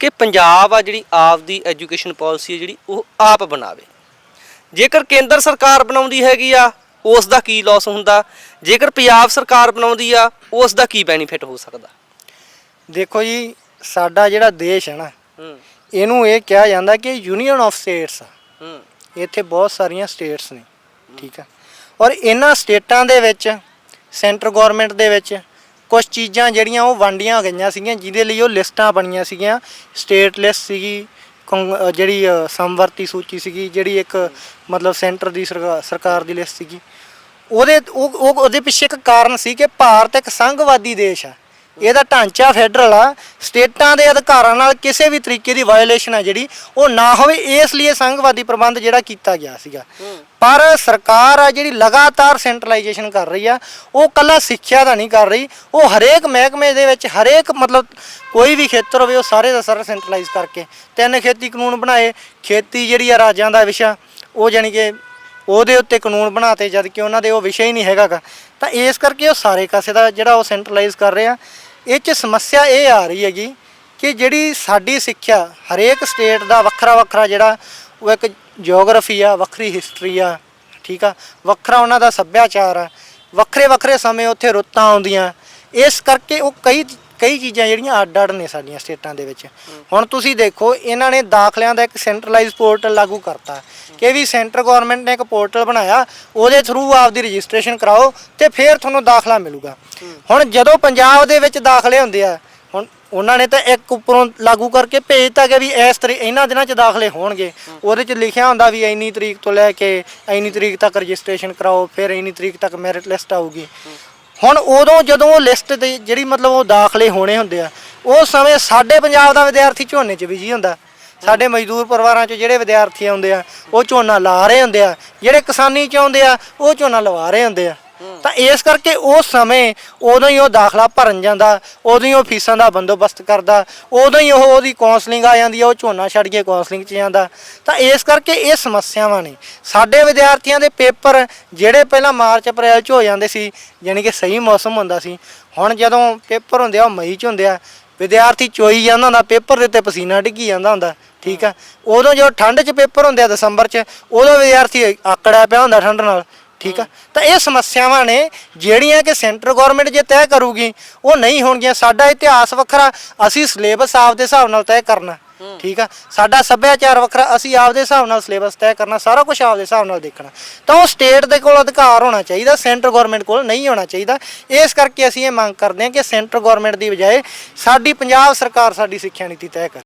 ਕਿ ਪੰਜਾਬ ਆ ਜਿਹੜੀ ਆਪ ਦੀ ਐਜੂਕੇਸ਼ਨ ਪਾਲਿਸੀ ਹੈ ਜਿਹੜੀ ਉਹ ਆਪ ਬਣਾਵੇ। ਜੇਕਰ ਕੇਂਦਰ ਸਰਕਾਰ ਬਣਾਉਂਦੀ ਹੈਗੀ ਆ ਉਸ ਦਾ ਕੀ ਲਾਸ ਹੁੰਦਾ? ਜੇਕਰ ਪੰਜਾਬ ਸਰਕਾਰ ਬਣਾਉਂਦੀ ਆ ਉਸ ਦਾ ਕੀ ਬੈਨੀਫਿਟ ਹੋ ਸਕਦਾ? ਦੇਖੋ ਜੀ ਸਾਡਾ ਜਿਹੜਾ ਦੇਸ਼ ਹੈ ਨਾ ਇਹਨੂੰ ਇਹ ਕਿਹਾ ਜਾਂਦਾ ਕਿ ਯੂਨੀਅਨ ਆਫ ਸਟੇਟਸ ਆ। ਹੂੰ। ਇੱਥੇ ਬਹੁਤ ਸਾਰੀਆਂ ਸਟੇਟਸ ਨੇ ਠੀਕ ਆ। ਔਰ ਇਹਨਾਂ ਸਟੇਟਾਂ ਦੇ ਵਿੱਚ ਸੈਂਟਰ ਗਵਰਨਮੈਂਟ ਦੇ ਵਿੱਚ ਕੁਝ ਚੀਜ਼ਾਂ ਜਿਹੜੀਆਂ ਉਹ ਵੰਡੀਆਂ ਗਈਆਂ ਸੀਗੀਆਂ ਜਿਹਦੇ ਲਈ ਉਹ ਲਿਸਟਾਂ ਬਣੀਆਂ ਸੀਗੀਆਂ। ਸਟੇਟ ਲਿਸਟ ਸੀਗੀ ਕੰਗ- ਜਿਹੜੀ ਅ, ਸਮਵਰਤੀ ਸੂਚੀ ਸੀਗੀ ਜਿਹੜੀ ਇੱਕ ਮਤਲਬ ਸੈਂਟਰ ਦੀ ਸਰਕਾ- ਸਰਕਾਰ ਦੀ ਲਿਸਟ ਸੀਗੀ। ਉਹਦੇ ਉਹ ਉਹ- ਉਹਦੇ ਪਿੱਛੇ ਇੱਕ ਕਾਰਨ ਸੀ ਕਿ ਭਾਰਤ ਇੱਕ ਸੰਘਵਾਦੀ ਦੇਸ਼ ਆ। ਇਹਦਾ ਢਾਂਚਾ ਫੈਡਰਲ ਆ। ਸਟੇਟਾਂ ਦੇ ਅਧਿਕਾਰਾਂ ਨਾਲ ਕਿਸੇ ਵੀ ਤਰੀਕੇ ਦੀ ਵਾਇਓਲੇਸ਼ਨ ਆ ਜਿਹੜੀ ਉਹ ਨਾ ਹੋਵੇ ਇਸ ਲਈ ਸੰਘਵਾਦੀ ਪ੍ਰਬੰਧ ਜਿਹੜਾ ਕੀਤਾ ਗਿਆ ਸੀਗਾ। ਪਰ ਸਰਕਾਰ ਆ ਜਿਹੜੀ ਲਗਾਤਾਰ ਸੈਂਟਰਲਾਈਜੇਸ਼ਨ ਕਰ ਰਹੀ ਆ ਉਹ ਕੱਲਾ ਸਿੱਖਿਆ ਦਾ ਨਹੀਂ ਕਰ ਰਹੀ। ਉਹ ਹਰੇਕ ਮਹਿਕਮੇ ਦੇ ਵਿੱਚ ਹਰੇਕ ਮਤਲਬ ਕੋਈ ਵੀ ਖੇਤਰ ਹੋਵੇ ਉਹ ਸਾਰੇ ਦਾ ਸਾਰਾ ਸੈਂਟਰਲਾਈਜ਼ ਕਰਕੇ ਤਿੰਨ ਖੇਤੀ ਕਾਨੂੰਨ ਬਣਾਏ। ਖੇਤੀ ਜਿਹੜੀ ਆ ਰਾਜਾਂ ਦਾ ਵਿਸ਼ਾ ਉਹ ਜਾਣੀ ਕਿ ਉਹਦੇ ਉੱਤੇ ਕਾਨੂੰਨ ਬਣਾਤੇ ਜਦ ਕਿ ਉਹਨਾਂ ਦੇ ਉਹ ਵਿਸ਼ਾ ਹੀ ਨਹੀਂ ਹੈਗਾਗਾ। ਤਾਂ ਇਸ ਕਰਕੇ ਉਹ ਸਾਰੇ ਕਾਸੇ ਦਾ ਜਿਹੜਾ ਉਹ ਸੈਂਟਰਲਾਈਜ਼ ਕਰ ਰਹੇ। ਆ ਇਹ 'ਚ ਸਮੱਸਿਆ ਇਹ ਆ ਰਹੀ ਹੈਗੀ ਕਿ ਜਿਹੜੀ ਸਾਡੀ ਸਿੱਖਿਆ, ਹਰੇਕ ਸਟੇਟ ਦਾ ਵੱਖਰਾ ਵੱਖਰਾ ਜਿਹੜਾ ਉਹ ਇੱਕ ਜੀਓਗ੍ਰਾਫੀ ਆ, ਵੱਖਰੀ ਹਿਸਟਰੀ ਆ, ਠੀਕ ਆ? ਵੱਖਰਾ ਉਹਨਾਂ ਦਾ ਸੱਭਿਆਚਾਰ ਆ। ਵੱਖਰੇ ਵੱਖਰੇ ਸਮੇਂ ਉੱਥੇ ਰੁੱਤਾਂ ਆਉਂਦੀਆਂ। ਇਸ ਕਰਕੇ ਉਹ ਕਈ ਕਈ ਚੀਜ਼ਾਂ ਜਿਹੜੀਆਂ ਅੱਡ ਅੱਡ ਨੇ ਸਾਡੀਆਂ ਸਟੇਟਾਂ ਦੇ ਵਿੱਚ। ਹੁਣ ਤੁਸੀਂ ਦੇਖੋ, ਇਹਨਾਂ ਨੇ ਦਾਖਲਿਆਂ ਦਾ ਇੱਕ ਸੈਂਟਰਲਾਈਜ਼ ਪੋਰਟਲ ਲਾਗੂ ਕਰਤਾ। ਕਿ ਵੀ ਸੈਂਟਰ ਗਵਰਨਮੈਂਟ ਨੇ ਇੱਕ ਪੋਰਟਲ ਬਣਾਇਆ, ਉਹਦੇ ਥਰੂ ਆਪਦੀ ਰਜਿਸਟ੍ਰੇਸ਼ਨ ਕਰਾਓ ਤੇ ਫਿਰ ਤੁਹਾਨੂੰ ਦਾਖਲਾ ਮਿਲੂਗਾ। ਹੁਣ ਜਦੋਂ ਪੰਜਾਬ ਦੇ ਵਿੱਚ ਦਾਖਲੇ ਹੁੰਦੇ ਆ, ਹੁਣ ਉਹਨਾਂ ਨੇ ਤਾਂ ਇੱਕ ਉੱਪਰੋਂ ਲਾਗੂ ਕਰਕੇ ਭੇਜਤਾ ਕਿ ਵੀ ਇਸ ਤਰੀ, ਇਹਨਾਂ ਦਿਨਾਂ 'ਚ ਦਾਖਲੇ ਹੋਣਗੇ। ਉਹਦੇ 'ਚ ਲਿਖਿਆ ਹੁੰਦਾ ਵੀ ਇੰਨੀ ਤਰੀਕ ਤੋਂ ਲੈ ਕੇ ਇੰਨੀ ਤਰੀਕ ਤੱਕ ਰਜਿਸਟ੍ਰੇਸ਼ਨ ਕਰਾਓ, ਫਿਰ ਇੰਨੀ ਤਰੀਕ ਤੱਕ ਮੈਰਿਟ ਲਿਸਟ ਆਊਗੀ। ਹੁਣ ਉਦੋਂ ਜਦੋਂ ਉਹ ਲਿਸਟ ਤੇ ਜਿਹੜੀ ਮਤਲਬ ਉਹ ਦਾਖਲੇ ਹੋਣੇ ਹੁੰਦੇ ਆ ਉਸ ਸਮੇਂ ਸਾਡੇ ਪੰਜਾਬ ਦਾ ਵਿਦਿਆਰਥੀ ਝੋਨੇ 'ਚ ਬਿਜ਼ੀ ਹੁੰਦਾ। ਸਾਡੇ ਮਜ਼ਦੂਰ ਪਰਿਵਾਰਾਂ 'ਚ ਜਿਹੜੇ ਵਿਦਿਆਰਥੀ ਆਉਂਦੇ ਆ, ਉਹ ਝੋਨਾ ਲਾ ਰਹੇ ਹੁੰਦੇ ਆ, ਜਿਹੜੇ ਕਿਸਾਨੀ 'ਚ ਆਉਂਦੇ ਆ, ਉਹ ਝੋਨਾ ਲਵਾ ਰਹੇ ਹੁੰਦੇ ਆ। ਤਾਂ ਇਸ ਕਰਕੇ ਉਹ ਸਮੇਂ ਉਦੋਂ ਹੀ ਉਹ ਦਾਖਲਾ ਭਰਨ ਜਾਂਦਾ, ਉਦੋਂ ਹੀ ਉਹ ਫੀਸਾਂ ਦਾ ਬੰਦੋਬਸਤ ਕਰਦਾ, ਉਦੋਂ ਹੀ ਉਹ ਉਹਦੀ ਕਾਉਂਸਲਿੰਗ ਆ ਜਾਂਦੀ ਆ, ਉਹ ਝੋਨਾ ਛੱਡ ਕੇ ਕਾਉਂਸਲਿੰਗ 'ਚ ਜਾਂਦਾ। ਤਾਂ ਇਸ ਕਰਕੇ ਇਹ ਸਮੱਸਿਆਵਾਂ ਨੇ। ਸਾਡੇ ਵਿਦਿਆਰਥੀਆਂ ਦੇ ਪੇਪਰ ਜਿਹੜੇ ਪਹਿਲਾਂ ਮਾਰਚ ਅਪ੍ਰੈਲ 'ਚ ਹੋ ਜਾਂਦੇ ਸੀ ਯਾਨੀ ਕਿ ਸਹੀ ਮੌਸਮ ਹੁੰਦਾ ਸੀ, ਹੁਣ ਜਦੋਂ ਪੇਪਰ ਹੁੰਦੇ ਆ, ਉਹ ਮਈ 'ਚ ਹੁੰਦੇ ਆ, ਵਿਦਿਆਰਥੀ ਚੋਈ ਜਾਂਦਾ ਹੁੰਦਾ, ਪੇਪਰ ਦੇ ਉੱਤੇ ਪਸੀਨਾ ਡਿੱਗੀ ਜਾਂਦਾ ਹੁੰਦਾ, ਠੀਕ ਆ? ਉਦੋਂ ਜਦੋਂ ਠੰਡ 'ਚ ਪੇਪਰ ਹੁੰਦੇ ਆ ਦਸੰਬਰ 'ਚ, ਉਦੋਂ ਵਿਦਿਆਰਥੀ ਆਕੜਿਆ ਪਿਆ ਹੁੰਦਾ ਠੰਡ ਨਾਲ ਠੀਕ ਆ? ਤਾਂ ਇਹ ਸਮੱਸਿਆਵਾਂ ਨੇ ਜਿਹੜੀਆਂ ਕਿ ਸੈਂਟਰ ਗਵਰਨਮੈਂਟ ਜੇ ਤੈਅ ਕਰੂਗੀ ਉਹ ਨਹੀਂ ਹੋਣਗੀਆਂ। ਸਾਡਾ ਇਤਿਹਾਸ ਵੱਖਰਾ ਅਸੀਂ ਸਿਲੇਬਸ ਆਪਦੇ ਹਿਸਾਬ ਨਾਲ ਤੈਅ ਕਰਨਾ। ਠੀਕ ਆ? ਸਾਡਾ ਸੱਭਿਆਚਾਰ ਵੱਖਰਾ ਅਸੀਂ ਆਪਦੇ ਹਿਸਾਬ ਨਾਲ ਸਿਲੇਬਸ ਤੈਅ ਕਰਨਾ ਸਾਰਾ ਕੁਝ ਆਪਦੇ ਹਿਸਾਬ ਨਾਲ ਦੇਖਣਾ। ਤਾਂ ਉਹ ਸਟੇਟ ਦੇ ਕੋਲ ਅਧਿਕਾਰ ਹੋਣਾ ਚਾਹੀਦਾ ਸੈਂਟਰ ਗਵਰਨਮੈਂਟ ਕੋਲ ਨਹੀਂ ਹੋਣਾ ਚਾਹੀਦਾ। ਇਸ ਕਰਕੇ ਅਸੀਂ ਇਹ ਮੰਗ ਕਰਦੇ ਹਾਂ ਕਿ ਸੈਂਟਰ ਗਵਰਨਮੈਂਟ ਦੀ ਬਜਾਏ ਸਾਡੀ ਪੰਜਾਬ ਸਰਕਾਰ ਸਾਡੀ ਸਿੱਖਿਆ ਨੀਤੀ ਤੈਅ ਕਰੇ।